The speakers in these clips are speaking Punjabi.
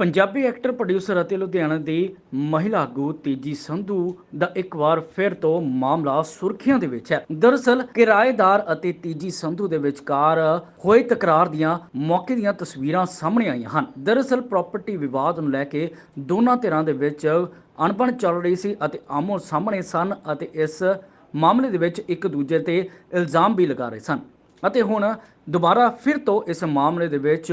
ਪੰਜਾਬੀ ਐਕਟਰ ਪ੍ਰੋਡਿਊਸਰ ਅਤੇ ਲੁਧਿਆਣਾ ਦੀ ਮਹਿਲਾ ਆਗੂ ਤੇਜੀ ਸੰਧੂ ਦਾ ਇੱਕ ਵਾਰ ਫਿਰ ਤੋਂ ਮਾਮਲਾ ਸੁਰਖੀਆਂ ਦੇ ਵਿੱਚ ਹੈ। ਦਰਅਸਲ, ਕਿਰਾਏਦਾਰ ਅਤੇ ਤੇਜੀ ਸੰਧੂ ਦੇ ਵਿਚਕਾਰ ਹੋਏ ਤਕਰਾਰ ਦੀਆਂ ਮੌਕੇ ਦੀਆਂ ਤਸਵੀਰਾਂ ਸਾਹਮਣੇ ਆਈਆਂ ਹਨ। ਦਰਅਸਲ ਪ੍ਰਾਪਰਟੀ ਵਿਵਾਦ ਨੂੰ ਲੈ ਕੇ ਦੋਨਾਂ ਧਿਰਾਂ ਦੇ ਵਿੱਚ ਅਣਬਣ ਚੱਲ ਰਹੀ ਸੀ ਅਤੇ ਆਮੋ ਸਾਹਮਣੇ ਸਨ ਅਤੇ ਇਸ ਮਾਮਲੇ ਦੇ ਵਿੱਚ ਇੱਕ ਦੂਜੇ ਤੇ ਇਲਜ਼ਾਮ ਵੀ ਲਗਾ ਰਹੇ ਸਨ। ਅਤੇ ਹੁਣ ਦੁਬਾਰਾ ਫਿਰ ਤੋਂ ਇਸ ਮਾਮਲੇ ਦੇ ਵਿੱਚ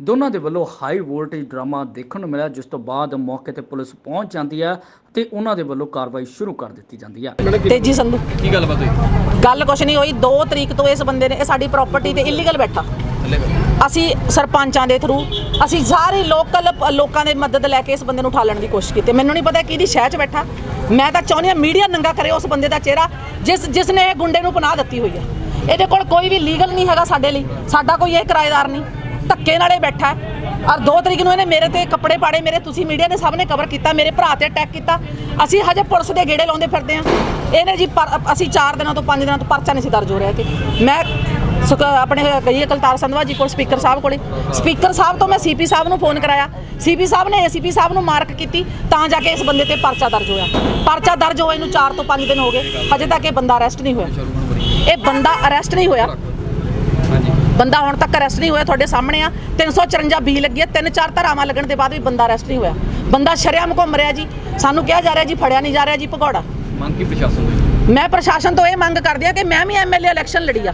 ਦੋਨਾਂ ਦੇ ਵੱਲੋਂ ਹਾਈ ਵੋਲਟੇਜ ਡਰਾਮਾ ਦੇਖਣ ਨੂੰ ਮਿਲਿਆ ਜਿਸ ਤੋਂ ਬਾਅਦ ਮੌਕੇ ਤੇ ਪੁਲਿਸ ਪਹੁੰਚ ਜਾਂਦੀ ਹੈ ਤੇ ਉਹਨਾਂ ਦੇ ਵੱਲੋਂ ਕਾਰਵਾਈ ਸ਼ੁਰੂ ਕਰ ਦਿੱਤੀ ਜਾਂਦੀ ਹੈ। ਤੇਜੀ ਸੰਧੂ ਕੀ ਗੱਲਬਾਤ ਹੋਈ? ਗੱਲ ਕੁਛ ਨਹੀਂ ਹੋਈ। 2 ਤਰੀਕ ਤੋਂ ਇਸ ਬੰਦੇ ਨੇ ਇਹ ਸਾਡੀ ਪ੍ਰਾਪਰਟੀ ਤੇ ਇਲੀਗਲ ਬੈਠਾ। ਅਸੀਂ ਸਰਪੰਚਾਂ ਦੇ ਥਰੂ ਅਸੀਂ ਸਾਰੇ ਲੋਕਲ ਲੋਕਾਂ ਦੇ ਮਦਦ ਲੈ ਕੇ ਇਸ ਬੰਦੇ ਨੂੰ ਉਠਾਲਣ ਦੀ ਕੋਸ਼ਿਸ਼ ਕੀਤੀ। ਮੈਨੂੰ ਨਹੀਂ ਪਤਾ ਕਿਹਦੀ ਸ਼ਹਿ 'ਚ ਬੈਠਾ। ਮੈਂ ਤਾਂ ਚਾਹੁੰਦੀ ਹਾਂ ਮੀਡੀਆ ਨੰਗਾ ਕਰੇ ਉਸ ਬੰਦੇ ਦਾ ਚਿਹਰਾ ਜਿਸ ਜਿਸ ਨੇ ਇਹ ਗੁੰਡੇ ਨੂੰ ਪਨਾਹ ਦਿੱਤੀ ਹੋਈ ਹੈ। ਇਹਦੇ ਕੋਲ ਕੋਈ ਵੀ ਲੀਗਲ ਨਹੀਂ ਹੈਗਾ ਸਾਡੇ ਲਈ। ਸਾਡਾ ਕੋਈ ਇਹ ਕਿਰਾਏਦਾਰ ਨਹੀਂ। ਧੱਕੇ ਨਾਲੇ ਬੈਠਾ ਹੈ। ਔਰ 2 ਤਰੀਕ ਨੂੰ ਇਹਨੇ ਮੇਰੇ ਤੇ ਕੱਪੜੇ ਪਾੜੇ, ਮੇਰੇ ਤੁਸੀਂ ਮੀਡੀਆ ਦੇ ਸਾਹਮਣੇ ਕਵਰ ਕੀਤਾ, ਮੇਰੇ ਭਰਾ ਤੇ ਅਟੈਕ ਕੀਤਾ। ਅਸੀਂ ਹਜੇ ਪੁਲਿਸ ਦੇ ਗੇੜੇ ਲਾਉਂਦੇ ਫਿਰਦੇ ਆ ਇਹਨੇ ਜੀ ਪਰ- ਅਸੀਂ 4 ਦਿਨਾਂ ਤੋਂ 5 ਦਿਨਾਂ ਤੋਂ ਪਰਚਾ ਨਹੀਂ ਸੀ ਦਰਜ ਹੋ ਰਿਹਾ ਕਿ ਮੈਂ ਸੁਕ- ਆਪਣੇ ਗਈ ਕਲਤਾਰ ਸੰਧਵਾ ਜੀ ਕੋਲ, ਸਪੀਕਰ ਸਾਹਿਬ ਕੋਲੇ। ਸਪੀਕਰ ਸਾਹਿਬ ਤੋਂ ਮੈਂ ਸੀਪੀ ਸਾਹਿਬ ਨੂੰ ਫੋਨ ਕਰਾਇਆ। ਸੀਪੀ ਸਾਹਿਬ ਨੇ ਏਸੀਪੀ ਸਾਹਿਬ ਨੂੰ ਮਾਰਕ ਕੀਤੀ, ਤਾਂ ਜਾ ਕੇ ਇਸ ਬੰਦੇ ਤੇ ਪਰਚਾ ਦਰਜ ਹੋਇਆ। ਪਰਚਾ ਦਰਜ ਹੋਏ ਨੂੰ 4 ਤੋਂ 5 ਦਿਨ ਹੋ ਗਏ। ਹਜੇ ਤੱਕ ਇਹ ਬੰਦਾ ਅਰੈਸਟ ਨਹੀਂ ਹੋਇਆ। ਇਹ ਬੰਦਾ ਅਰੈਸਟ ਨਹੀਂ ਹੋਇਆ। ਬੰਦਾ ਹੁਣ ਤੱਕ ਅਰੈਸਟ ਨਹੀਂ ਹੋਇਆ ਤੁਹਾਡੇ ਸਾਹਮਣੇ ਆ। 354 ਬੀ ਲੱਗੀ ਹੈ ਤਿੰਨ ਚਾਰ ਧਾਰਾਵਾਂ ਲੱਗਣ ਦੇ ਬਾਅਦ ਵੀ ਬੰਦਾ ਅਰੈਸਟ ਨਹੀਂ ਹੋਇਆ। ਬੰਦਾ ਸ਼ਰੇਆਮ ਘੁੰਮ ਰਿਹਾ ਜੀ। ਸਾਨੂੰ ਕਿਹਾ ਜਾ ਰਿਹਾ ਜੀ ਫੜਿਆ ਨਹੀਂ ਜਾ ਰਿਹਾ ਜੀ ਭਗੌੜਾ। ਮੰਗ ਕੀ ਪ੍ਰਸ਼ਾਸਨ ਦੀ ਮੈਂ ਪ੍ਰਸ਼ਾਸਨ ਤੋਂ ਇਹ ਮੰਗ ਕਰਦੀ ਆ ਕਿ ਮੈਂ ਵੀ ਐਮਐਲਏ ਇਲੈਕਸ਼ਨ ਲੜੀ ਆ।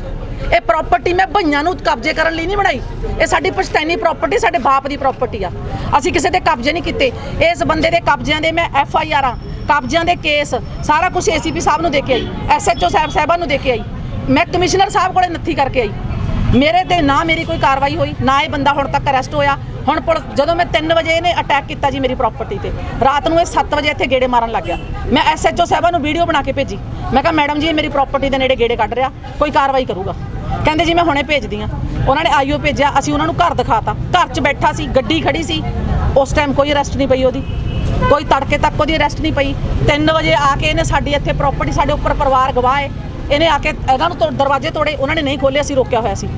ਇਹ ਪ੍ਰਾਪਰਟੀ ਮੈਂ ਭਈਆਂ ਨੂੰ ਕਬਜ਼ੇ ਕਰਨ ਲਈ ਨਹੀਂ ਬਣਾਈ। ਇਹ ਸਾਡੀ ਪਛਤਾਨੀ ਪ੍ਰਾਪਰਟੀ ਸਾਡੇ ਬਾਪ ਦੀ ਪ੍ਰਾਪਰਟੀ ਆ। ਅਸੀਂ ਕਿਸੇ ਦੇ ਕਬਜ਼ੇ ਨਹੀਂ ਕੀਤੇ। ਇਸ ਬੰਦੇ ਦੇ ਕਬਜ਼ਿਆਂ ਦੇ ਮੈਂ ਐਫ ਆਈ ਆਰਾਂ ਕਬਜ਼ਿਆਂ ਦੇ ਕੇਸ ਸਾਰਾ ਕੁਝ ਏਸੀਪੀ ਸਾਹਿਬ ਨੂੰ ਦੇ ਕੇ ਆਈ। ਐਸਐਚਓ ਸਾਹਿਬ ਸਾਹਿਬਾਨ ਨੂੰ ਦੇ ਕੇ ਆਈ। ਮੈਂ ਕਮਿਸ਼ਨਰ ਸਾਹਿਬ ਕੋਲੇ ਨੱਥੀ ਕਰਕੇ ਆਈ। ਮੇਰੇ ਤੇ ਨਾ ਮੇਰੀ ਕੋਈ ਕਾਰਵਾਈ ਹੋਈ, ਨਾ ਇਹ ਬੰਦਾ ਹੁਣ ਤੱਕ ਅਰੈਸਟ ਹੋਇਆ। ਹੁਣ ਪੁਲਿਸ, ਜਦੋਂ ਮੈਂ 3 ਵਜੇ ਇਹਨੇ ਅਟੈਕ ਕੀਤਾ ਜੀ ਮੇਰੀ ਪ੍ਰਾਪਰਟੀ ਤੇ, ਰਾਤ ਨੂੰ ਇਹ 7 ਵਜੇ ਇੱਥੇ ਗੇੜੇ ਮਾਰਨ ਲੱਗ ਗਿਆ। ਮੈਂ ਐਸਐਚਓ ਸਾਹਿਬਾਂ ਨੂੰ ਵੀਡੀਓ ਬਣਾ ਕੇ ਭੇਜੀ। ਮੈਂ ਕਿਹਾ, ਮੈਡਮ ਜੀ, ਇਹ ਮੇਰੀ ਪ੍ਰਾਪਰਟੀ ਦੇ ਨੇੜੇ ਗੇੜੇ ਕੱਢ ਰਿਹਾ, ਕੋਈ ਕਾਰਵਾਈ ਕਰੂਗਾ। ਕਹਿੰਦੇ ਜੀ, ਮੈਂ ਹੁਣੇ ਭੇਜਦੀ ਆ ਉਹਨਾਂ ਨੇ ਆਈਓ ਭੇਜਿਆ, ਅਸੀਂ ਉਹਨਾਂ ਨੂੰ ਘਰ ਦਿਖਾਤਾ। ਘਰ 'ਚ ਬੈਠਾ ਸੀ, ਗੱਡੀ ਖੜੀ ਸੀ। ਉਸ ਟਾਈਮ ਕੋਈ ਅਰੈਸਟ ਨਹੀਂ ਪਈ ਉਹਦੀ। ਕੋਈ ਤੜਕੇ ਤੱਕ ਉਹਦੀ ਅਰੈਸਟ ਨਹੀਂ ਪਈ। 3 ਵਜੇ ਆ ਕੇ ਇਹਨੇ ਸਾਡੀ ਇੱਥੇ ਪ੍ਰਾਪਰਟੀ ਸਾਡੇ ਉੱਪਰ ਪਰਿਵਾਰ ਗਵਾਹ ਹੈ। ਇਹਨੇ ਆ ਕੇ ਇਹਨਾਂ ਨੂੰ ਦਰਵਾਜ਼ੇ ਤੋੜੇ ਉਹਨਾਂ ਨੇ ਨਹੀਂ ਖੋਲੇ ਅਸੀਂ ਰੋਕਿਆ ਹੋਇਆ ਸੀ।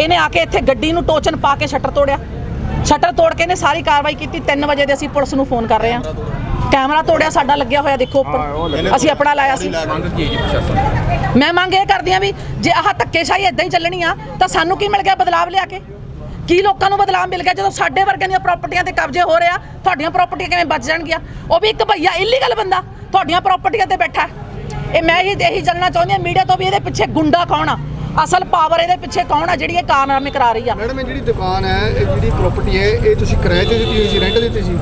ਇਹਨੇ ਆ ਕੇ ਇੱਥੇ ਗੱਡੀ ਨੂੰ ਟੋਚਨ ਪਾ ਕੇ ਸ਼ਟਰ ਤੋੜਿਆ। ਸ਼ਟਰ ਤੋੜ ਕੇ ਇਹਨੇ ਸਾਰੀ ਕਾਰਵਾਈ ਕੀਤੀ। 3 ਵਜੇ ਦੇ ਅਸੀਂ ਪੁਲਿਸ ਨੂੰ ਫੋਨ ਕਰ ਰਹੇ ਹਾਂ। ਕੈਮਰਾ ਤੋੜਿਆ ਸਾਡਾ ਲੱਗਿਆ ਹੋਇਆ ਦੇਖੋ ਉੱਪਰ। ਅਸੀਂ ਆਪਣਾ ਲਾਇਆ ਸੀ? ਮੈਂ ਮੰਗ ਇਹ ਕਰਦੀ ਆ ਵੀ ਜੇ ਆਹ ਧੱਕੇਸ਼ਾਹੀ ਇਦਾਂ ਹੀ ਚੱਲਣੀ ਆ ਤਾਂ ਸਾਨੂੰ ਕੀ ਮਿਲ ਗਿਆ ਬਦਲਾਵ ਲਿਆ ਕੇ? ਕੀ ਲੋਕਾਂ ਨੂੰ ਬਦਲਾਵ ਮਿਲ ਗਿਆ ਜਦੋਂ ਸਾਡੇ ਵਰਗਿਆਂ ਦੀਆਂ ਪ੍ਰਾਪਰਟੀਆਂ ਤੇ ਕਬਜ਼ੇ ਹੋ ਰਿਹਾ ਤੁਹਾਡੀਆਂ ਪ੍ਰਾਪਰਟੀਆਂ ਕਿਵੇਂ ਬਚ ਜਾਣਗੀਆਂ? ਉਹ ਵੀ ਇੱਕ ਭਈਆ ਇਲੀਗਲ ਬੰਦਾ ਤੁਹਾਡੀਆਂ ਪ੍ਰਾਪਰਟੀਆਂ ਤੇ ਬੈਠਾ। ਇਹ ਮੈਂ ਹੀ ਇਹੀ ਜਾਣਨਾ ਚਾਹੁੰਦੀ ਆ ਮੀਡੀਆ ਤੋਂ ਵੀ ਇਹਦੇ ਪਿੱਛੇ ਗੁੰਡਾ ਕੌਣ ਆ? ਅਸਲ ਪਾਵਰ ਇਹਦੇ ਪਿੱਛੇ ਕੌਣ ਆ ਜਿਹੜੀ ਇਹ ਕਾਰਨਾਮੇ ਕਰਾ ਰਹੀ ਆ? ਮੈਡਮ ਇਹ ਜਿਹੜੀ ਦੁਕਾਨ ਹੈ ਇਹ ਜਿਹੜੀ ਪ੍ਰਾਪਰਟੀ ਹੈ ਇਹ ਤੁਸੀਂ ਕਿਰਾਏ ਤੇ ਦਿੱਤੀ ਹੋਈ ਸੀ ਰੈਂਟ ਦਿੱਤੀ ਸੀ?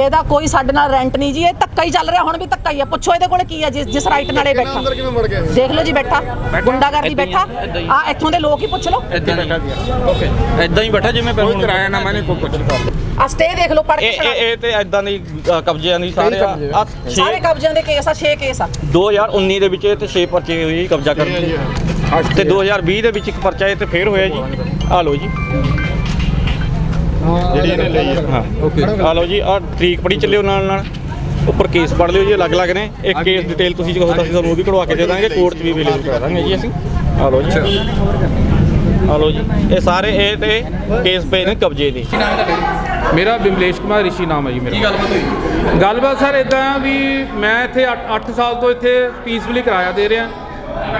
ਇਹਦਾ ਕੋਈ ਸਾਡੇ ਨਾਲ ਰੈਂਟ ਨਹੀਂ ਜੀ ਇਹ ਧੱਕਾ ਹੀ ਚੱਲ ਰਿਹਾ ਹੁਣ ਵੀ ਧੱਕਾ ਹੀ ਆ। ਪੁੱਛੋ ਇਹਦੇ ਕੋਲ ਕੀ ਆ ਜਿਸ ਜਿਸ ਰਾਈਟ ਨਾਲ ਇਹ ਬੈਠਾ। ਅੰਦਰ ਕਿਵੇਂ ਵੜ ਗਿਆ ਇਹ? ਦੇਖ ਲਓ ਜੀ ਬੈਠਾ ਗੁੰਡਾਗਰਦੀ ਹੀ ਬੈਠਾ। ਆ, ਹੀ। ਇੱਥੋਂ ਦੇ ਲੋਕ ਹੀ ਪੁੱਛ ਲਓ। ਏਦਾਂ ਹੀ ਓਕੇ ਏਦਾਂ ਹੀ ਬੈਠਾ ਜਿਵੇਂ ਪਹਿਲਾਂ ਕਿਰਾਇਆ ਨਾ ਮੈਨੇ ਕੋਈ ਕੁਝ ਆ ਸਟੇ ਦੇਖ ਲਓ ਪੜ ਕੇ ਇਹ ਸੁਣਾ ਇਹ ਇਹ ਤੇ ਐਦਾਂ ਦੀ ਅ, ਕਬਜ਼ਿਆਂ ਦੀ ਸਾਰੇ ਆ। ਕਬਜ਼ੇ? ਸਾਰੇ ਛੇ- ਕਬਜ਼ਿਆਂ ਦੇ ਕੇਸ ਆ 6 ਕੇਸ ਆ। 2019 ਦੇ ਵਿੱਚ ਇਹ ਤੇ 6 ਪਰਚੇ ਹੋਏ ਕਬਜ਼ਾ ਕਰਨ ਦੇ। ਤੇ 2020 ਦੇ ਵਿੱਚ ਇੱਕ ਪਰਚਾ ਇਹ ਤੇ ਫੇਰ ਹੋਇਆ ਜੀ। ਆ ਲਓ ਜੀ। ਜਿਹੜੀ ਇਹਨੇ ਲਈ ਹਾਂ। ਓਕੇ ਆ ਲਓ ਜੀ ਆ ਤਰੀਕ ਪੜੀ ਚੱਲਿਓ ਨਾਲ ਨਾਲ। ਉੱਪਰ ਕੇਸ ਪੜ ਲਿਓ ਜੀ ਅਲੱਗ-ਅਲੱਗ ਨੇ। ਇੱਕ ਕੇਸ ਡਿਟੇਲ ਤੁਸੀਂ ਜੋ ਅਸੀਂ ਤੁਹਾਨੂੰ ਉਹ ਵੀ ਕਢਵਾ ਕੇ ਦੇ ਦਾਂਗੇ ਕੋਰਟ 'ਚ ਵੀ ਅਵੇਲੇਬਲ ਕਰਾ ਦਾਂਗੇ ਜੀ ਅਸੀਂ। ਆ ਲਓ ਜੀ। ਆ ਲਓ ਜੀ। ਇਹ ਸਾਰੇ ਇਹ ਤੇ ਕੇਸ ਪਏ ਨੇ ਕਬਜ਼ੇ ਦੇ। ਮੇਰਾ ਬਿਮਲੇਸ਼ ਕੁਮਾਰ ਰਿਸ਼ੀ ਨਾਮ ਹੈ ਜੀ ਕੀ ਮੇਰਾ ਗੱਲਬਾਤ ਹੋਈ? ਗੱਲਬਾਤ ਸਰ ਇਦਾਂ ਆ ਵੀ ਮੈਂ ਇੱਥੇ 8 ਸਾਲ ਤੋਂ ਇੱਥੇ ਪੀਸਫੁਲੀ ਕਿਰਾਇਆ ਦੇ ਰਿਹਾ।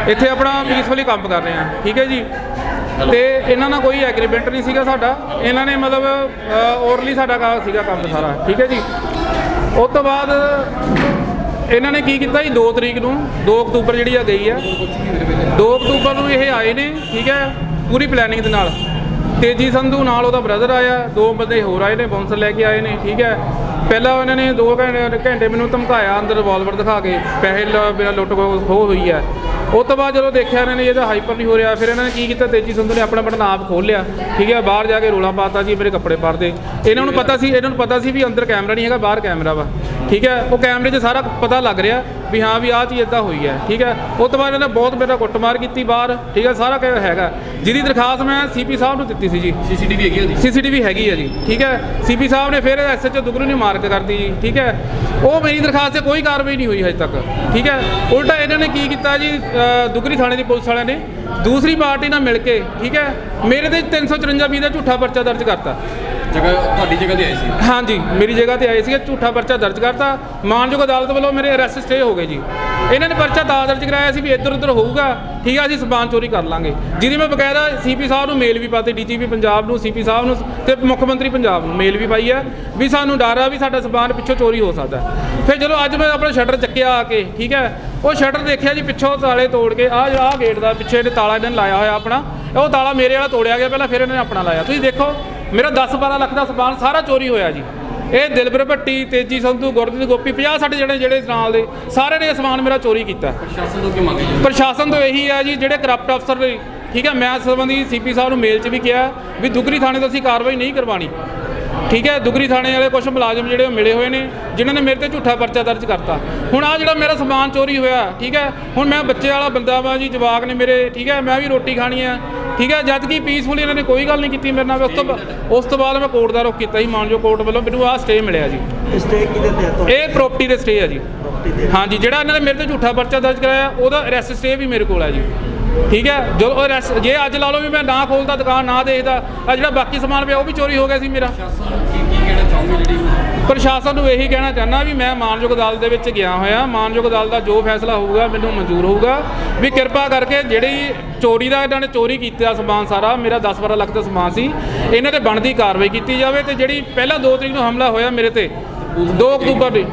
ਇੱਥੇ ਆਪਣਾ ਪੀਸਫੁਲੀ ਕੰਮ ਕਰ ਰਹੇ। ਹਾਂ ਠੀਕ ਹੈ ਜੀ? ਤੇ ਇਹਨਾਂ ਨਾਲ ਕੋਈ ਐਗਰੀਮੈਂਟ ਨਹੀਂ ਸੀਗਾ ਸਾਡਾ। ਇਹਨਾਂ ਨੇ ਮਤਲਬ ਓਰਲੀ ਸਾਡਾ ਕਾ ਸੀਗਾ ਕੰਮ ਸਾਰਾ। ਠੀਕ ਹੈ ਜੀ? ਉਸ ਤੋਂ ਬਾਅਦ ਇਹਨਾਂ ਨੇ ਕੀ ਕੀਤਾ ਜੀ? 2 ਤਰੀਕ ਨੂੰ 2 ਅਕਤੂਬਰ ਜਿਹੜੀ ਆ ਗਈ ਆ। 2 ਅਕਤੂਬਰ ਨੂੰ ਇਹ ਆਏ ਨੇ। ਠੀਕ ਹੈ? ਪੂਰੀ ਪਲੈਨਿੰਗ ਦੇ ਨਾਲ। ਤੇਜੀ ਸੰਧੂ ਨਾਲ ਉਹਦਾ ਬ੍ਰਦਰ ਆਇਆ, ਦੋ ਬੰਦੇ ਹੋਰ ਆਏ ਨੇ ਬਾਉਂਸਰ ਲੈ ਕੇ ਆਏ ਨੇ, ਠੀਕ ਹੈ। ਪਹਿਲਾਂ ਉਹਨਾਂ ਨੇ 2 ਘੰਟੇ ਘੰਟੇ ਮੈਨੂੰ ਧਮਕਾਇਆ ਅੰਦਰ ਰਿਵਾਲਵਰ ਦਿਖਾ ਕੇ, ਪੈਸੇ ਲ- ਮੇਰਾ ਲੁੱਟ ਖੋਹ ਹੋਈ ਹੈ। ਉਸ ਤੋਂ ਬਾਅਦ ਜਦੋਂ ਦੇਖਿਆ ਇਹਨਾਂ ਨੇ ਇਹਦਾ ਹਾਈਪਰ ਨਹੀਂ ਹੋ ਰਿਹਾ ਫਿਰ ਇਹਨਾਂ ਨੇ ਕੀ ਕੀਤਾ? ਤੇਜੀ ਸੰਧੂ ਨੇ ਆਪਣਾ ਬਟਨ ਆਪ ਖੋਲ ਲਿਆ। ਠੀਕ ਹੈ ਬਾਹਰ ਜਾ ਕੇ ਰੋਲਾ ਪਾਤਾ ਜੀ ਮੇਰੇ ਕੱਪੜੇ ਪਾੜਦੇ ਇਹਨਾਂ ਨੂੰ ਪਤਾ ਸੀ ਇਹਨਾਂ ਨੂੰ ਪਤਾ ਸੀ ਵੀ ਅੰਦਰ ਕੈਮਰਾ ਨਹੀਂ ਹੈਗਾ ਬਾਹਰ ਕੈਮਰਾ ਵਾ। ਠੀਕ ਹੈ ਉਹ ਕੈਮਰੇ 'ਚ ਸਾਰਾ ਪਤਾ ਲੱਗ ਰਿਹਾ ਵੀ ਹਾਂ ਵੀ ਆਹ ਚੀਜ਼ ਇਦਾਂ ਹੋਈ ਹੈ। ਠੀਕ ਹੈ ਉਸ ਤੋਂ ਬਾਅਦ ਇਹਨਾਂ ਨੇ ਬਹੁਤ ਮੇਰਾ ਕੁੱਟਮਾਰ ਕੀਤੀ ਬਾਹਰ। ਠੀਕ ਹੈ ਸਾਰਾ ਕੁਝ ਹੈਗਾ। ਜਿਹਦੀ ਦਰਖਾਸਤ ਮੈਂ ਸੀਪੀ ਸਾਹਿਬ ਨੂੰ ਦਿੱਤੀ ਸੀ ਜੀ। ਸੀਸੀਟੀਵੀ ਹੈਗੀ ਉਹਦੀ? ਸੀਸੀਟੀਵੀ ਹੈਗੀ ਹੈ ਜੀ। ਠੀਕ ਹੈ ਸੀਪੀ ਸਾਹਿਬ ਨੇ ਫਿਰ ਐਸਐਚਓ ਦੁਗਰੂ ਨੇ ਮਾਰਕ ਕਰਤੀ ਜੀ। ਠੀਕ ਹੈ ਉਹ ਮੇਰੀ ਦਰਖਾਸਤ ਤੇ ਕੋਈ ਕਾਰਵਾਈ ਨਹੀਂ ਹੋਈ ਹਜੇ ਤੱਕ। ਠੀਕ ਹੈ? ਉਲਟਾ ਇਹਨਾਂ ਨੇ ਕੀ ਕੀਤਾ ਜੀ? ਅ, ਦੁਗਰੀ ਥਾਣੇ ਦੀ ਪੁਲਿਸ ਵਾਲਿਆਂ ਨੇ ਦੂਸਰੀ ਪਾਰਟੀ ਨਾਲ ਮਿਲ ਕੇ ਠੀਕ ਹੈ? ਮੇਰੇ ਤੇ 354 ਬੀ ਦਾ ਝੂਠਾ ਪਰਚਾ ਦਰਜ ਕਰਤਾ। ਜਗ੍ਹਾ ਤੁਹਾਡੀ ਜਗ੍ਹਾ ਤੇ ਆਏ ਸੀ? ਹਾਂਜੀ, ਮੇਰੀ ਜਗ੍ਹਾ ਤੇ ਆਏ ਸੀਗੇ, ਝੂਠਾ ਪਰਚਾ ਦਰਜ ਕਰਤਾ। ਮਾਨਯੋਗ ਅਦਾਲਤ ਵੱਲੋਂ ਮੇਰੇ ਅਰੈਸਟ ਸਟੇ ਹੋ ਗਏ ਜੀ। ਇਹਨਾਂ ਨੇ ਪਰਚਾ ਤਾਂ ਦਰਜ ਕਰਾਇਆ ਸੀ ਵੀ ਇੱਧਰ ਉੱਧਰ ਹੋਊਗਾ। ਠੀਕ ਆ, ਅਸੀਂ ਸਮਾਨ ਚੋਰੀ ਕਰ ਲਾਂਗੇ। ਜਿਹਦੀ ਮੈਂ ਬਕਾਇਦਾ ਸੀਪੀ ਸਾਹਿਬ ਨੂੰ ਮੇਲ ਵੀ ਪਾਤੀ ਡੀਜੀਪੀ ਪੰਜਾਬ ਨੂੰ ਸੀਪੀ ਸਾਹਿਬ ਨੂੰ ਤੇ ਮੁੱਖ ਮੰਤਰੀ ਪੰਜਾਬ ਨੂੰ ਮੇਲ ਵੀ ਪਾਈ ਹੈ ਵੀ ਸਾਨੂੰ ਡਰ ਆ ਵੀ ਸਾਡਾ ਸਮਾਨ ਪਿੱਛੋਂ ਚੋਰੀ ਹੋ ਸਕਦਾ। ਫਿਰ ਜਦੋਂ ਅੱਜ ਮੈਂ ਆਪਣਾ ਸ਼ਟਰ ਚੱਕਿਆ ਆ ਕੇ, ਠੀਕ ਹੈ ਉਹ ਸ਼ਟਰ ਦੇਖਿਆ ਜੀ ਪਿੱਛੋਂ ਤਾਲੇ ਤੋੜ ਕੇ ਆ ਜਿਹੜਾ ਆਹ ਗੇਟ ਦਾ ਪਿੱਛੇ ਤਾਲਾ ਇਹਨਾਂ ਨੇ ਲਾਇਆ ਹੋਇਆ ਆਪਣਾ। ਉਹ ਤਾਲਾ ਮੇਰੇ ਵਾਲਾ ਤੋੜਿਆ ਗਿਆ, ਪਹਿਲਾਂ ਫਿਰ ਇਹਨਾਂ ਨੇ ਆਪਣਾ ਲਾਇਆ। ਤੁਸੀਂ ਦੇਖੋ ਮੇਰਾ 10-12 ਲੱਖ ਦਾ ਸਮਾਨ ਸਾਰਾ ਚੋਰੀ ਹੋਇਆ ਜੀ। ਇਹ ਦਿਲਬਰ ਭੱਟੀ ਤੇਜੀ ਸੰਧੂ ਗੁਰਦੀਪ ਗੋਪੀ 50 60 ਜਿਹੜੇ ਜਿਹੜੇ ਨਾਲ ਦੇ ਸਾਰੇ ਨੇ ਇਹ ਸਮਾਨ ਮੇਰਾ ਚੋਰੀ ਕੀਤਾ। ਪ੍ਰਸ਼ਾਸਨ ਤੋਂ ਕੀ ਮੰਗੀ ਜੀ? ਪ੍ਰਸ਼ਾਸਨ ਤੋਂ ਇਹੀ ਹੈ ਜੀ ਜਿਹੜੇ ਕਰਪਟ ਅਫਸਰ ਨੇ ਠੀਕ ਹੈ ਮੈਂ ਸੰਬੰਧੀ ਸੀਪੀ ਸਾਹਿਬ ਨੂੰ ਮੇਲ 'ਚ ਵੀ ਕਿਹਾ ਵੀ ਦੁਗਰੀ ਥਾਣੇ ਤੋਂ ਅਸੀਂ ਕਾਰਵਾਈ ਨਹੀਂ ਕਰਵਾਣੀ ਠੀਕ ਹੈ ਦੁਗਰੀ ਥਾਣੇ ਵਾਲੇ ਕੁਝ ਮੁਲਾਜ਼ਮ ਜਿਹੜੇ ਉਹ ਮਿਲੇ ਹੋਏ ਨੇ ਜਿਨ੍ਹਾਂ ਨੇ ਮੇਰੇ ਤੇ ਝੂਠਾ ਪਰਚਾ ਦਰਜ ਕਰਤਾ। ਹੁਣ ਆ ਜਿਹੜਾ ਮੇਰਾ ਸਮਾਨ ਚੋਰੀ ਹੋਇਆ ਠੀਕ ਹੈ ਹੁਣ ਮੈਂ ਬੱਚੇ ਵਾਲਾ ਬੰਦਾ ਵਾਂ ਜੀ ਜਵਾਕ ਨੇ ਮੇਰੇ ਠੀਕ ਹੈ ਮੈਂ ਵੀ ਰੋਟੀ ਖਾਣੀ ਆ। ਠੀਕ ਹੈ ਜਦ ਕਿ ਪੀਸਫੁਲੀ ਇਹਨਾਂ ਨੇ ਕੋਈ ਗੱਲ ਨਹੀਂ ਕੀਤੀ ਮੇਰੇ ਨਾਲ ਉਸ ਤੋਂ ਉਸ ਤੋਂ ਬਾਅਦ ਮੈਂ ਕੋਰਟ ਦਾ ਰੁਖ ਕੀਤਾ ਸੀ ਮਾਨਜੋ ਕੋਰਟ ਵੱਲੋਂ ਮੈਨੂੰ ਆਹ ਸਟੇ ਮਿਲਿਆ ਜੀ। ਸਟੇ ਕਿਹਦੇ ਤੇ ਹੈ ਤੁਹਾਡੀ ਇਹ ਪ੍ਰਾਪਰਟੀ ਦੇ ਸਟੇ ਆ ਜੀ। ਹਾਂਜੀ ਜਿਹੜਾ ਇਹਨਾਂ ਨੇ ਮੇਰੇ ਤੇ ਝੂਠਾ ਪਰਚਾ ਦਰਜ ਕਰਾਇਆ ਉਹਦਾ ਅਰੈਸਟ ਸਟੇ ਵੀ ਮੇਰੇ ਕੋਲ ਹੈ ਜੀ। ਠੀਕ ਹੈ ਜੋ ਜੇ ਅੱਜ ਲਾ ਲਓ ਵੀ ਮੈਂ ਨਾ ਖੋਲਦਾ ਦੁਕਾਨ ਨਾ ਦੇਖਦਾ ਆ ਜਿਹੜਾ ਬਾਕੀ ਸਮਾਨ ਪਿਆ ਉਹ ਵੀ ਚੋਰੀ ਹੋ ਗਿਆ ਸੀ ਮੇਰਾ ਕੀ ਕੀ ਕਹਿਣਾ ਚਾਹੋਗੇ ਜਿਹੜੀ ਪ੍ਰਸ਼ਾਸਨ ਨੂੰ ਇਹੀ ਕਹਿਣਾ ਚਾਹੁੰਦਾ ਵੀ ਮੈਂ ਮਾਨਯੋਗ ਅਦਾਲਤ ਦੇ ਵਿੱਚ ਗਿਆ ਹੋਇਆ। ਮਾਨਯੋਗ ਅਦਾਲਤ ਦਾ ਜੋ ਫੈਸਲਾ ਹੋਊਗਾ, ਮੈਨੂੰ ਮਨਜ਼ੂਰ ਹੋਊਗਾ। ਵੀ ਕਿਰਪਾ ਕਰਕੇ ਜਿਹੜੀ ਚੋਰੀ ਦਾ, ਇਹਨਾਂ ਨੇ ਚੋਰੀ ਕੀਤਾ ਸਮਾਨ ਸਾਰਾ, ਮੇਰਾ 10-12 ਲੱਖ ਦਾ ਸਮਾਨ ਸੀ, ਇਹਨਾਂ ਤੇ ਬਣਦੀ ਕਾਰਵਾਈ ਕੀਤੀ ਜਾਵੇ ਤੇ ਜਿਹੜੀ ਪਹਿਲਾਂ 2 ਤਰੀਕ ਨੂੰ ਹਮਲਾ ਹੋਇਆ ਮੇਰੇ ਤੇ 2 ਅਕਤੂਬਰ ਦੀ।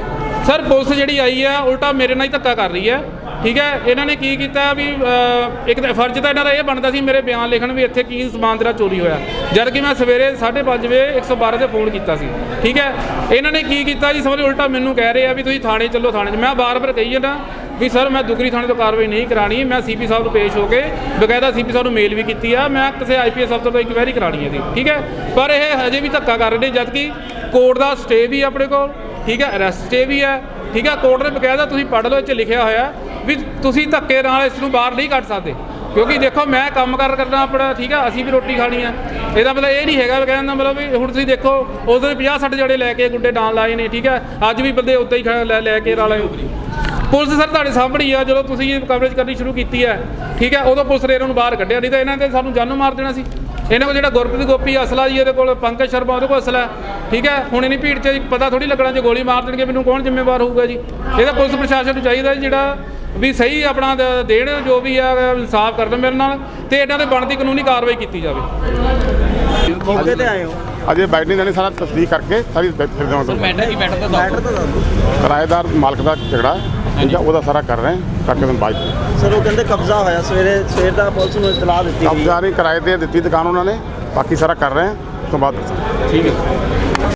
ਸਰ, ਪੁਲਿਸ ਜਿਹੜੀ ਆਈ ਹੈ ਉਲਟਾ ਮੇਰੇ ਨਾਲ ਹੀ ਧੱਕਾ ਕਰ ਰਹੀ ਹੈ। ਠੀਕ ਹੈ ਇਹਨਾਂ ਨੇ ਕੀ ਕੀਤਾ ਵੀ ਅਹ, ਇੱਕ ਤਾਂ ਫਰਜ਼ ਤਾਂ ਇਹਨਾਂ ਦਾ ਇਹ ਬਣਦਾ ਸੀ ਮੇਰੇ ਬਿਆਨ ਲਿਖਣ ਵੀ ਇੱਥੇ ਕੀ ਸਮਾਨ ਤੇਰਾ ਚੋਰੀ ਹੋਇਆ। ਜਦ ਕਿ ਮੈਂ ਸਵੇਰੇ 5:30 ਵਜੇ 112 ਤੇ ਫੋਨ ਕੀਤਾ ਸੀ। ਠੀਕ ਹੈ ਇਹਨਾਂ ਨੇ ਕੀ ਕੀਤਾ ਜੀ ਸਮਝ ਉਲਟਾ ਮੈਨੂੰ ਕਹਿ ਰਹੇ ਆ ਵੀ ਤੁਸੀਂ ਥਾਣੇ ਚੱਲੋ ਥਾਣੇ 'ਚ। ਮੈਂ ਬਾਰ-ਬਾਰ ਕਹੀ ਜਾਂਦਾ ਵੀ ਸਰ ਮੈਂ ਦੁਗਰੀ ਥਾਣੇ ਤੋਂ ਕਾਰਵਾਈ ਨਹੀਂ ਕਰਾਣੀ ਮੈਂ ਸੀਪੀ ਸਾਹਿਬ ਨੂੰ ਪੇਸ਼ ਹੋ ਕੇ ਬਕਾਇਦਾ ਸੀਪੀ ਸਾਹਿਬ ਨੂੰ ਮੇਲ ਵੀ ਕੀਤੀ ਆ ਮੈਂ ਕਿਸੇ ਆਈਪੀਐਸ ਅਫਸਰ ਤੋਂ ਇਨਕੁਆਇਰੀ ਕਰਾਣੀ ਹੈ ਜੀ। ਠੀਕ ਹੈ ਪਰ ਇਹ ਹਜੇ ਵੀ ਧੱਕਾ ਕਰ ਰਹੇ ਨੇ ਜਦ ਕਿ ਕੋਰਟ ਦਾ ਸਟੇ ਵੀ ਆਪਣੇ ਕੋਲ। ਠੀਕ ਹੈ ਅਰੈਸਟ ਸਟੇ ਵੀ ਹੈ ਠੀਕ ਹੈ ਕੋਰਟ ਨੇ ਬਕਾਇਦਾ ਤੁਸੀਂ ਪੜ੍ਹ ਲਓ ਇਹ 'ਚ ਲਿਖਿਆ ਹੋਇਆ। ਵੀ ਤੁਸੀਂ ਧੱਕੇ ਨਾਲ ਇਸ ਨੂੰ ਬਾਹਰ ਨਹੀਂ ਕੱਢ ਸਕਦੇ। ਕਿਉਂਕਿ ਦੇਖੋ, ਮੈਂ ਕੰਮ ਕਾਰ ਕਰਨਾ ਆਪਣਾ, ਠੀਕ ਹੈ ਅਸੀਂ ਵੀ ਰੋਟੀ ਖਾਣੀ ਆ। ਇਹਦਾ ਮਤਲਬ ਇਹ ਨਹੀਂ ਹੈਗਾ, ਵੀ ਕਹਿਣ ਦਾ ਮਤਲਬ ਵੀ ਹੁਣ ਤੁਸੀਂ ਦੇਖੋ, ਉਦੋਂ 50 60 ਜੜੇ ਲੈ ਕੇ ਗੁੱਡੇ ਡਾਂ ਲਾਏ ਨੇ, ਠੀਕ ਹੈ ਅੱਜ ਵੀ ਬੰਦੇ ਉੱਦਾਂ ਹੀ ਖੜਾ ਲੈ ਲੈ ਕੇ ਰਾਲੇ ਪੁਲਿਸ ਸਰ ਤੁਹਾਡੇ ਸਾਹਮਣੇ ਆ, ਜਦੋਂ ਤੁਸੀਂ ਕਵਰੇਜ ਕਰਨੀ ਸ਼ੁਰੂ ਕੀਤੀ ਹੈ ਠੀਕ ਹੈ ਉਦੋਂ ਪੁਲਿਸ ਨੇ ਇਹਨਾਂ ਨੂੰ ਬਾਹਰ ਕੱਢਿਆ, ਨਹੀਂ ਤਾਂ ਇਹਨਾਂ ਨੇ ਸਾਨੂੰ ਜਾਨੋਂ ਮਾਰ ਦੇਣਾ ਸੀ। ਇਹਨਾਂ ਕੋਲ ਜਿਹੜਾ ਗੁਰਪ੍ਰੀਤ ਗੋਪੀ ਅਸਲਾ ਜੀ ਇਹਦੇ ਕੋਲ ਪੰਕਜ ਸ਼ਰਮਾ, ਉਹਦੇ ਕੋਲ ਅਸਲਾ ਹੈ। ਠੀਕ ਹੈ? ਹੁਣ ਇਹਨੀ ਭੀੜ 'ਚ ਪਤਾ ਥੋੜੀ ਲੱਗਣਾ ਜੇ ਗੋਲੀ ਮਾਰ ਦੇਣਗੇ, ਮੈਨੂੰ ਕੌਣ ਜ਼ਿੰਮੇਵਾਰ ਹੋਊਗਾ ਜੀ? ਇਹਦਾ ਪੁਲਿਸ ਪ੍ਰਸ਼ਾਸਨ ਨੂੰ ਚਾਹੀਦਾ ਜੀ ਜਿਹੜਾ ਵੀ ਸਹੀ ਆਪਣਾ ਦੇਣ, ਜੋ ਵੀ ਆ, ਇਨਸਾਫ ਕਰਨ ਮੇਰੇ ਨਾਲ ਤੇ ਇਹਨਾਂ ਦੇ ਬਣਦੀ ਕਾਨੂੰਨੀ ਕਾਰਵਾਈ ਕੀਤੀ ਜਾਵੇ। ਮੌਕੇ ਤੇ ਆਏ ਹੋ। ਅਜੇ ਬੈਠ ਨਹੀਂ ਦੇਣੀ ਸਾਰਾ ਤਸਦੀਕ ਕਰਕੇ ਸਾਰੀ ਫਿਰ ਦੇਵਾਂ ਸਰ ਮੈਟਰ ਕੀ ਮੈਟਰ ਦਾ ਮੈਟਰ ਤਾਂ ਦੱਸ ਦਿਓ ਕਿਰਾਏਦਾਰ ਮਾਲਕ ਦਾ ਝਗੜਾ ਠੀਕ ਹੈ ਉਹਦਾ ਸਾਰਾ ਕਰ ਰਹੇ ਹਾਂ ਕਰਕੇ ਤੁਹਾਨੂੰ ਬਾਅਦ 'ਚ। ਸਰ ਉਹ ਕਹਿੰਦੇ ਕਬਜ਼ਾ ਹੋਇਆ ਸਵੇਰੇ ਸਵੇਰ ਦਾ ਪੁਲਿਸ ਨੂੰ ਇਤਲਾਹ ਦਿੱਤੀ ਗਈ ਕਬਜ਼ਾ ਨਹੀਂ ਕਿਰਾਏ ਤੇ ਦਿੱਤੀ ਦੁਕਾਨ ਉਹਨਾਂ ਨੇ ਬਾਕੀ ਸਾਰਾ ਕਰ ਰਹੇ ਹਾਂ ਉਸ ਤੋਂ ਬਾਅਦ ਦੱਸਾਂਗੇ। ਠੀਕ ਹੈ